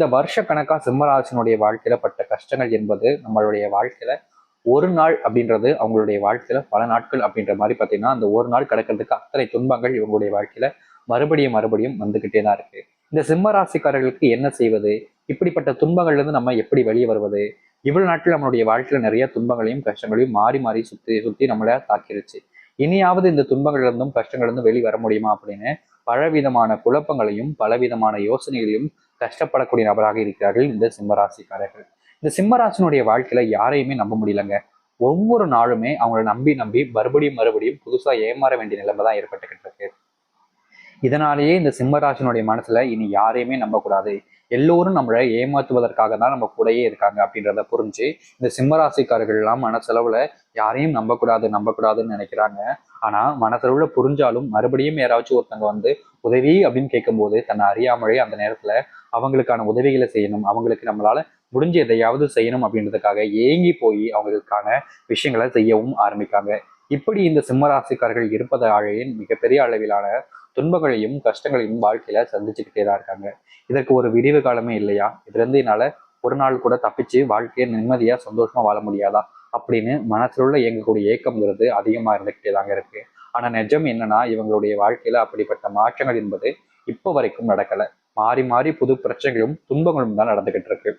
இந்த வருஷ கணக்காக சிம்மராசினுடைய வாழ்க்கையில பட்ட கஷ்டங்கள் என்பது நம்மளுடைய வாழ்க்கையில ஒரு நாள் அப்படின்றது அவங்களுடைய வாழ்க்கையில பல நாட்கள் அப்படின்ற மாதிரி பார்த்தீங்கன்னா அந்த ஒரு நாள் கிடக்கிறதுக்கு அத்தனை துன்பங்கள் இவங்களுடைய வாழ்க்கையில மறுபடியும் மறுபடியும் வந்துகிட்டே தான் இருக்கு. இந்த சிம்ம ராசிக்காரர்களுக்கு என்ன செய்வது? இப்படிப்பட்ட துன்பங்கள்ல இருந்து நம்ம எப்படி வெளியே வருவது? இவ்வளவு நாட்கள் நம்மளுடைய வாழ்க்கையில நிறைய துன்பங்களையும் கஷ்டங்களையும் மாறி மாறி சுத்தி சுத்தி நம்மளை தாக்கிருச்சு. இனியாவது இந்த துன்பங்கள்ல இருந்தும் கஷ்டங்கள்ல இருந்தும் வெளியே வர முடியுமா அப்படின்னு பலவிதமான குழப்பங்களையும் பலவிதமான யோசனைகளையும் கஷ்டப்படக்கூடிய நபராக இருக்கிறார்கள் இந்த சிம்மராசிக்காரர்கள். இந்த சிம்மராசினுடைய வாழ்க்கையில யாரையுமே நம்ப முடியலங்க. ஒவ்வொரு நாளுமே அவங்கள நம்பி நம்பி மறுபடியும் மறுபடியும் புதுசா ஏமாற வேண்டிய நிலைமை தான் ஏற்பட்டுக்கிட்டு இருக்கு. இதனாலேயே இந்த சிம்மராசினுடைய மனசுல இனி யாரையுமே நம்பக்கூடாது எல்லோரும் நம்மளை ஏமாற்றுவதற்காக தான் நம்ம கூடயே இருக்காங்க அப்படின்றத புரிஞ்சு இந்த சிம்மராசிக்காரர்கள் எல்லாம் மனசளவுல யாரையும் நம்பக்கூடாது நம்பக்கூடாதுன்னு நினைக்கிறாங்க. ஆனா மனசளவுல புரிஞ்சாலும் மறுபடியும் யாராச்சும் ஒருத்தங்க வந்து உதவி அப்படின்னு கேட்கும்போது தன்னை அறியாமலே அந்த நேரத்துல அவங்களுக்கான உதவிகளை செய்யணும். அவங்களுக்கு நம்மளால முடிஞ்ச எதையாவது செய்யணும் அப்படின்றதுக்காக ஏங்கி போய் அவங்களுக்கான விஷயங்களை செய்யவும் ஆரம்பிக்காங்க. இப்படி இந்த சிம்மராசிக்காரர்கள் இருப்பதாலேயே மிகப்பெரிய அளவிலான துன்பங்களையும் கஷ்டங்களையும் வாழ்க்கையில சந்திச்சுக்கிட்டே தான் இருக்காங்க. இதற்கு ஒரு விரிவு காலமே இல்லையா? இதுலேருந்து என்னால் ஒரு நாள் கூட தப்பிச்சு வாழ்க்கையை நிம்மதியாக சந்தோஷமா வாழ முடியாதா? அப்படின்னு மனசுல உள்ள இயங்கக்கூடிய ஏக்கம்ங்கிறது அதிகமாக இருந்துக்கிட்டே தாங்க இருக்கு. ஆனா நிஜம் என்னன்னா இவங்களுடைய வாழ்க்கையில அப்படிப்பட்ட மாற்றங்கள் என்பது இப்போ வரைக்கும் நடக்கலை. மாறி மாறி புது பிரச்சனைகளும் துன்பங்களும் தான் நடந்துகிட்டு இருக்கு.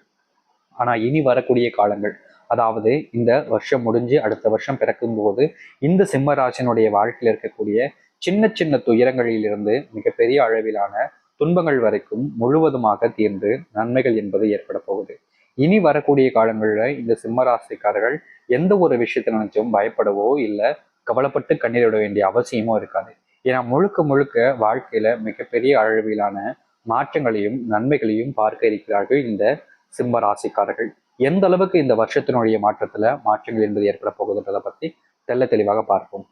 ஆனா இனி வரக்கூடிய காலங்கள் அதாவது இந்த வருஷம் முடிஞ்சு அடுத்த வருஷம் பிறக்கும் போது இந்த சிம்மராசினுடைய வாழ்க்கையில் இருக்கக்கூடிய சின்ன சின்ன துயரங்களிலிருந்து மிகப்பெரிய அளவிலான துன்பங்கள் வரைக்கும் முழுவதுமாக தீர்ந்து நன்மைகள் என்பது ஏற்பட போகுது. இனி வரக்கூடிய காலங்களில் இந்த சிம்மராசிக்காரர்கள் எந்த ஒரு விஷயத்தை நினைச்சும் பயப்படவோ இல்லை கவலைப்பட்டு கண்ணீர் விட வேண்டிய அவசியமோ இருக்காது. ஏன்னா முழுக்க முழுக்க வாழ்க்கையில மிகப்பெரிய அளவிலான மாற்றங்களையும் நன்மைகளையும் பார்க்க இருக்கிறார்கள் இந்த சிம்ம ராசிக்காரர்கள். எந்த அளவுக்கு இந்த வருஷத்தினுடைய மாற்றத்துல மாற்றங்கள் என்பது ஏற்பட போகுதுன்றதை பத்தி தெல்ல தெளிவாக பார்ப்போம்.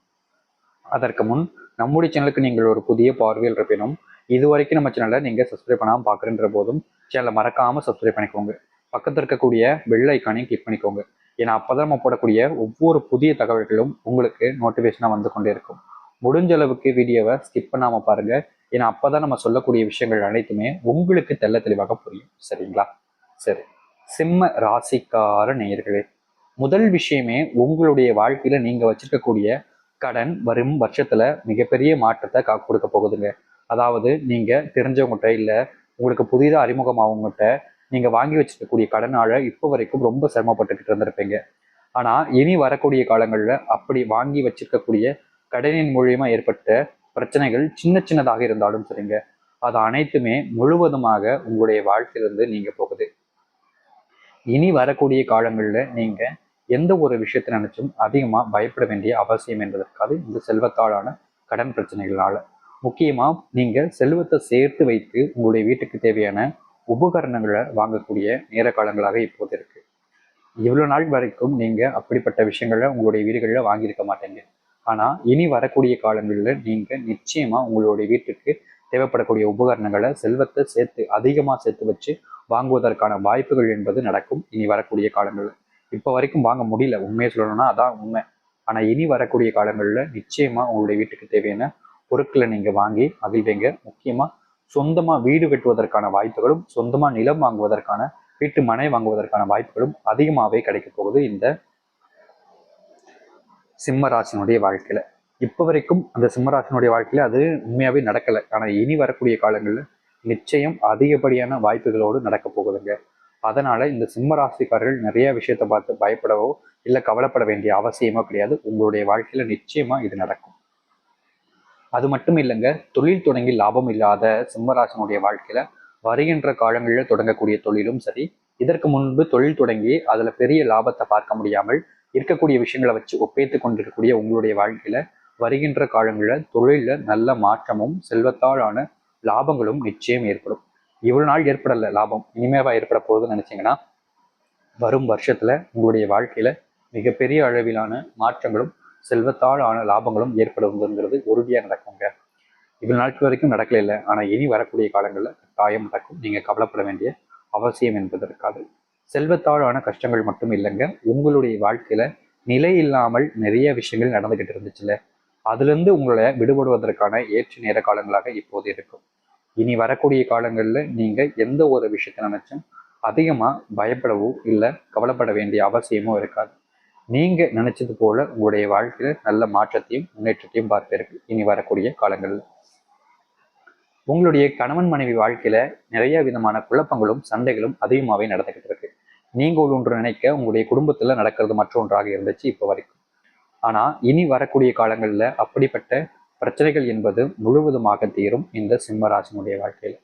அதற்கு முன் நம்முடைய சேனலுக்கு நீங்கள் ஒரு புதிய பார்வையில் இருப்பினும் இது வரைக்கும் நம்ம சேனலை நீங்க சப்ஸ்கிரைப் பண்ணாமல் பார்க்குறன்ற போதும் சேனலை மறக்காம சப்ஸ்கிரைப் பண்ணிக்கோங்க. பக்கத்தில் இருக்கக்கூடிய பெல் ஐக்கானையும் கிளிக் பண்ணிக்கோங்க. ஏன்னா அப்பதான் நம்ம போடக்கூடிய ஒவ்வொரு புதிய தகவல்களும் உங்களுக்கு நோட்டிஃபிகேஷனாக வந்து கொண்டே இருக்கும். முடிஞ்ச அளவுக்கு வீடியோவை ஸ்கிப் பண்ணாமல் பாருங்கள் ஏன்னா அப்பதான் நம்ம சொல்லக்கூடிய விஷயங்கள் அனைத்துமே உங்களுக்கு தெல்ல தெளிவாக புரியும். சரிங்களா? சரி. சிம்ம ராசிக்கார நேயர்களே முதல் விஷயமே உங்களுடைய வாழ்க்கையில நீங்க வச்சிருக்கக்கூடிய கடன் வரும் வருஷத்துல மிகப்பெரிய மாற்றத்தை கா கொடுக்க போகுதுங்க. அதாவது நீங்க தெரிஞ்சவங்ககிட்ட இல்ல உங்களுக்கு புதிதாக அறிமுகமாகவங்ககிட்ட நீங்க வாங்கி வச்சிருக்கக்கூடிய கடனால இப்போ வரைக்கும் ரொம்ப சிரமப்பட்டுக்கிட்டு இருந்திருப்பீங்க. ஆனா இனி வரக்கூடிய காலங்களில் அப்படி வாங்கி வச்சிருக்கக்கூடிய கடனின் மூலியமா ஏற்பட்ட பிரச்சனைகள் சின்ன சின்னதாக இருந்தாலும் சரிங்க. அது அனைத்துமே முழுவதுமாக உங்களுடைய வாழ்க்கையிலிருந்து நீங்க போகுது. இனி வரக்கூடிய காலங்களில் நீங்க எந்த ஒரு விஷயத்தை நினைச்சும் அதிகமா பயப்பட வேண்டிய அவசியம் என்பதற்காக இந்த செல்வத்தாலான கடன் பிரச்சனைகளால். முக்கியமா நீங்க செல்வத்தை சேர்த்து வைத்து உங்களுடைய வீட்டுக்கு தேவையான உபகரணங்களை வாங்கக்கூடிய நேர காலங்களாக இப்போது இருக்கு. இவ்வளவு நாள் வரைக்கும் நீங்க அப்படிப்பட்ட விஷயங்களை உங்களுடைய வீடுகளில் வாங்கியிருக்க மாட்டீங்க. ஆனால் இனி வரக்கூடிய காலங்களில் நீங்கள் நிச்சயமாக உங்களுடைய வீட்டுக்கு தேவைப்படக்கூடிய உபகரணங்களை செல்வத்தை சேர்த்து அதிகமாக சேர்த்து வச்சு வாங்குவதற்கான வாய்ப்புகள் என்பது நடக்கும் இனி வரக்கூடிய காலங்களில். இப்போ வரைக்கும் வாங்க முடியல. உண்மையை சொல்லணும்னா அதான் உண்மை. ஆனால் இனி வரக்கூடிய காலங்களில் நிச்சயமாக உங்களுடைய வீட்டுக்கு தேவையான பொருட்களை நீங்கள் வாங்கி மகிழ்வீங்க முக்கியமாக சொந்தமாக வீடு கட்டுவதற்கான வாய்ப்புகளும் சொந்தமாக நிலம் வாங்குவதற்கான வீட்டு மனை வாங்குவதற்கான வாய்ப்புகளும் அதிகமாகவே கிடைக்க போகுது இந்த சிம்மராசினுடைய வாழ்க்கையில. இப்போ வரைக்கும் அந்த சிம்மராசினுடைய வாழ்க்கையில அது உண்மையாவே நடக்கலை. ஆனால் இனி வரக்கூடிய காலங்களில் நிச்சயம் அதிகப்படியான வாய்ப்புகளோடு நடக்க போகுதுங்க. அதனால இந்த சிம்ம ராசிக்காரர்கள் நிறைய விஷயத்த பார்த்து பயப்படவோ இல்லை கவலைப்பட வேண்டிய அவசியமோ கிடையாது. உங்களுடைய வாழ்க்கையில நிச்சயமா இது நடக்கும். அது மட்டும் இல்லைங்க தொழில் தொடங்கி லாபம் இல்லாத சிம்மராசனுடைய வாழ்க்கையில வருகின்ற காலங்களில் தொடங்கக்கூடிய தொழிலும் சரி இதற்கு முன்பு தொழில் தொடங்கி அதுல பெரிய லாபத்தை பார்க்க முடியாமல் இருக்கக்கூடிய விஷயங்களை வச்சு ஒப்பேத்து கொண்டிருக்கக்கூடிய உங்களுடைய வாழ்க்கையில வருகின்ற காலங்களில் தொழிலில் நல்ல மாற்றமும் செல்வத்தாலான லாபங்களும் நிச்சயம் ஏற்படும். இவ்வளவு நாள் ஏற்படல லாபம். இனிமேவா ஏற்பட போகுதுன்னு நினைச்சீங்கன்னா வரும் வருஷத்துல உங்களுடைய வாழ்க்கையில மிகப்பெரிய அளவிலான மாற்றங்களும் செல்வத்தால் ஆன லாபங்களும் ஏற்படுவதுங்கிறது உறுதியாக நடக்குங்க. இவ்வளவு நாட்கள் வரைக்கும் நடக்கல இல்லை. ஆனால் இனி வரக்கூடிய காலங்களில் கட்டாயம் நடக்கும். நீங்க கவலைப்பட வேண்டிய அவசியம் என்பதற்காக. செல்வத்தாழான கஷ்டங்கள் மட்டும் இல்லைங்க. உங்களுடைய வாழ்க்கையில நிலை இல்லாமல் நிறைய விஷயங்கள் நடந்துகிட்டு இருந்துச்சுல்ல. அதுலேருந்து உங்களை விடுபடுவதற்கான ஏற்ற நேர காலங்களாக இப்போது இருக்கும். இனி வரக்கூடிய காலங்களில் நீங்க எந்த ஒரு விஷயத்தை நினைச்சும் அதிகமா பயப்படவோ இல்லை கவலைப்பட வேண்டிய அவசியமோ இருக்காது. நீங்கள் நினைச்சது போல உங்களுடைய வாழ்க்கையில நல்ல மாற்றத்தையும் முன்னேற்றத்தையும் பார்ப்பீர்கள் இனி வரக்கூடிய காலங்களில். உங்களுடைய கணவன் மனைவி வாழ்க்கையில நிறைய விதமான குழப்பங்களும் சண்டைகளும் அதிகமாகவே நடந்துகிட்டு இருக்கு. நீங்கள் ஒன்று நினைக்க உங்களுடைய குடும்பத்துல நடக்கிறது மற்றொன்றாக இருந்துச்சு இப்போ வரைக்கும். ஆனா இனி வரக்கூடிய காலங்களில் அப்படிப்பட்ட பிரச்சனைகள் என்பது முழுவதுமாக தீரும் இந்த சிம்மராசினுடைய வாழ்க்கையில.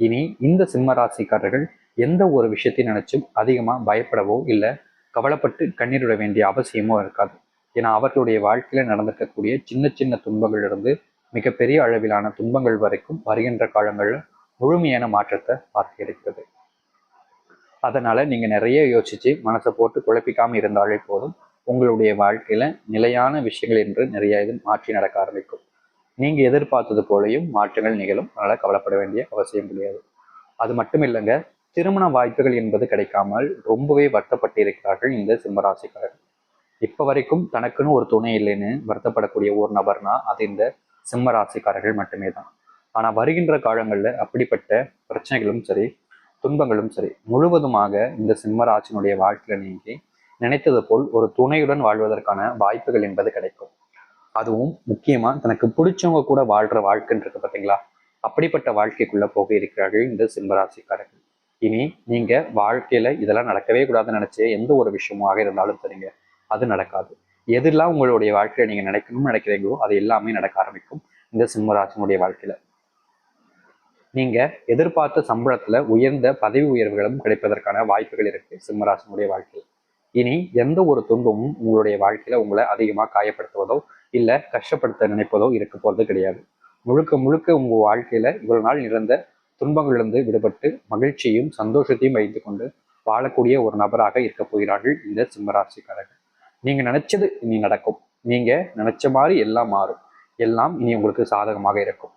இனி இந்த சிம்ம ராசிக்காரர்கள் எந்த ஒரு விஷயத்தை நினைச்சும் அதிகமா பயப்படவோ இல்லை கவலைப்பட்டு கண்ணீரிட வேண்டிய அவசியமோ இருக்காது. ஏன்னா அவர்களுடைய வாழ்க்கையில நடந்திருக்கக்கூடிய சின்ன சின்ன துன்பங்களிலிருந்து மிகப்பெரிய அளவிலான துன்பங்கள் வரைக்கும் வருகின்ற காலங்களில் முழுமையான மாற்றத்தை பார்த்திருக்கிறது. அதனால நீங்க நிறைய யோசிச்சு மனசை போட்டு குழப்பிக்காம இருந்தாலே போதும். உங்களுடைய வாழ்க்கையில நிலையான விஷயங்கள் என்று நிறைய இது மாற்றி நடக்க ஆரம்பிக்கும். நீங்க எதிர்பார்த்தது போலையும் மாற்றங்கள் நிகழும். அதனால கவலைப்பட வேண்டிய அவசியம் கிடையாது. அது மட்டும் இல்லைங்க திருமண வாய்ப்புகள் என்பது கிடைக்காமல் ரொம்பவே வருத்தப்பட்டு இருக்கிறார்கள் இந்த சிம்மராசிக்காரர்கள். இப்ப வரைக்கும் தனக்குன்னு ஒரு துணை இல்லைன்னு வருத்தப்படக்கூடிய ஒரு நபர்னா அது இந்த சிம்ம ராசிக்காரர்கள் மட்டுமே தான். ஆனா வருகின்ற காலங்கள்ல அப்படிப்பட்ட பிரச்சனைகளும் சரி துன்பங்களும் சரி முழுவதுமாக இந்த சிம்ம ராசினுடைய வாழ்க்கையில நீங்கி நினைத்தது போல் ஒரு துணையுடன் வாழ்வதற்கான வாய்ப்புகள் என்பது கிடைக்கும். அதுவும் முக்கியமா தனக்கு பிடிச்சவங்க கூட வாழ்ற வாழ்க்கைன்றது பார்த்தீங்களா அப்படிப்பட்ட வாழ்க்கைக்குள்ள போக இருக்கிறார்கள் இந்த சிம்மராசிக்காரர்கள் இனி நீங்க வாழ்க்கையில இதெல்லாம் நடக்கவே கூடாதுன்னு நினைச்சு எந்த ஒரு விஷயமாக இருந்தாலும் சரிங்க. அது நடக்காது. எதெல்லாம் உங்களுடைய வாழ்க்கையில நீங்க நினைக்கணும்னு நினைக்கிறீங்களோ அது எல்லாமே நடக்க ஆரம்பிக்கும் இந்த சிம்மராசினுடைய வாழ்க்கையில. நீங்க எதிர்பார்த்த சம்பளத்துல உயர்ந்த பதவி உயர்வுகளும் கிடைப்பதற்கான வாய்ப்புகள் இருக்கு சிம்மராசினுடைய வாழ்க்கையில். இனி எந்த ஒரு துன்பமும் உங்களுடைய வாழ்க்கையில உங்களை அதிகமா காயப்படுத்துவதோ இல்ல கஷ்டப்படுத்த நினைப்பதோ இருக்க போறது கிடையாது. முழுக்க முழுக்க உங்க வாழ்க்கையில இவ்வளவு நாள் நிறந்த துன்பங்களிலிருந்து விடுபட்டு மகிழ்ச்சியும் சந்தோஷத்தையும் வைத்து கொண்டு வாழக்கூடிய ஒரு நபராக இருக்க போகிறார்கள் இந்த சிம்மராசிக்காரர்கள். நீங்க நினைச்சது இனி நடக்கும். நீங்க நினைச்ச மாதிரி எல்லாம் மாறும். எல்லாம் இனி உங்களுக்கு சாதகமாக இருக்கும்.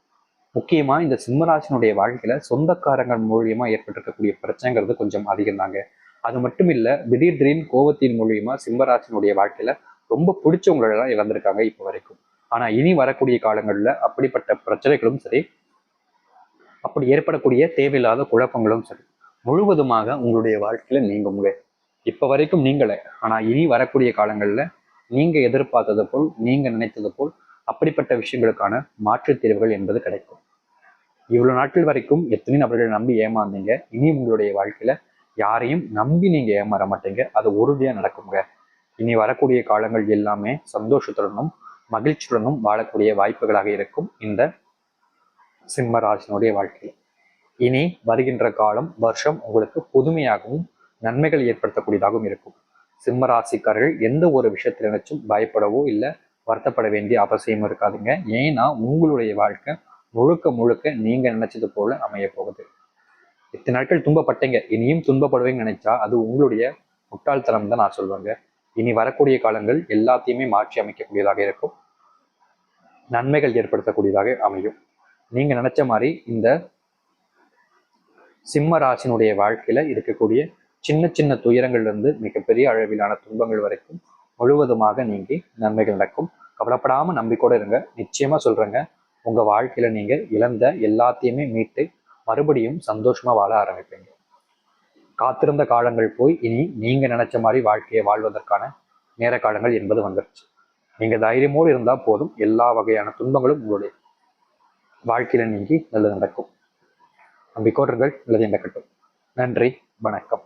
முக்கியமா இந்த சிம்மராசினுடைய வாழ்க்கையில சொந்தக்காரங்கள் மூலியமா ஏற்பட்டிருக்கக்கூடிய பிரச்சனைங்கிறது கொஞ்சம் அதிகம் தாங்க அது மட்டும் இல்ல திடீர் திடீர்னு கோபத்தின் மூலியமா சிம்மராசினுடைய வாழ்க்கையில ரொம்ப பிடிச்சவங்களெல்லாம் இழந்திருக்காங்க இப்போ வரைக்கும். ஆனா இனி வரக்கூடிய காலங்கள்ல அப்படிப்பட்ட பிரச்சனைகளும் சரி அப்படி ஏற்படக்கூடிய தேவையில்லாத குழப்பங்களும் சரி முழுவதுமாக உங்களுடைய வாழ்க்கையில நீங்குங்க. இப்போ வரைக்கும் நீங்களே. ஆனா இனி வரக்கூடிய காலங்கள்ல நீங்க எதிர்பார்த்தது போல் நீங்க நினைத்தது போல் அப்படிப்பட்ட விஷயங்களுக்கான மாற்றுத் தீர்வுகள் என்பது கிடைக்கும். இவ்வளவு நாட்கள் வரைக்கும் எத்தனை நபர்களை நம்பி ஏமாந்தீங்க? இனி உங்களுடைய வாழ்க்கையில யாரையும் நம்பி நீங்க ஏமாற மாட்டீங்க. அது உறுதியா நடக்குங்க. இனி வரக்கூடிய காலங்கள் எல்லாமே சந்தோஷத்துடனும் மகிழ்ச்சியுடனும் வாழக்கூடிய வாய்ப்புகளாக இருக்கும் இந்த சிம்மராசினுடைய வாழ்க்கையில் இனி வருகின்ற காலம் வருஷம் உங்களுக்கு புதுமையாகவும் நன்மைகள் ஏற்படுத்தக்கூடியதாகவும் இருக்கும். சிம்ம ராசிக்காரர்கள் எந்த ஒரு விஷயத்துல நினைச்சும் பயப்படவோ இல்லை வருத்தப்பட வேண்டிய அவசியமும் இருக்காதுங்க. ஏன்னா உங்களுடைய வாழ்க்கை முழுக்க முழுக்க நீங்க நினைச்சது போல அமைய போகுது. இத்தனை நாட்கள் துன்பப்பட்டீங்க இனியும் துன்பப்படுவேன்னு நினைச்சா அது உங்களுடைய முட்டாள்தனம் தான் நான் சொல்லுவேங்க இனி வரக்கூடிய காலங்கள் எல்லாத்தையுமே மாற்றி அமைக்கக்கூடியதாக இருக்கும். நன்மைகள் ஏற்படுத்தக்கூடியதாக அமையும். நீங்க நினைச்ச மாதிரி இந்த சிம்ம ராசினுடைய வாழ்க்கையில இருக்கக்கூடிய சின்ன சின்ன துயரங்கள்லேருந்து மிகப்பெரிய அளவிலான துன்பங்கள் வரைக்கும் முழுவதுமாக நீங்கி நன்மைகள் நடக்கும். கவலைப்படாமல் நம்பிக்கோடு இருங்க. நிச்சயமாக சொல்கிறேங்க உங்கள் வாழ்க்கையில் நீங்கள் இழந்த எல்லாத்தையுமே மீட்டு மறுபடியும் சந்தோஷமாக வாழ ஆரம்பிப்பீங்க. காத்திருந்த காலங்கள் போய் இனி நீங்கள் நினச்ச மாதிரி வாழ்க்கையை வாழ்வதற்கான நேர காலங்கள் என்பது வந்துருச்சு. நீங்கள் தைரியமோடு இருந்தால் போதும். எல்லா வகையான துன்பங்களும் உங்களுடைய வாழ்க்கையில் நீங்கி நல்லது நடக்கும். நம்பிக்கோடுங்கள் நல்லது நடக்கட்டும். நன்றி. வணக்கம்.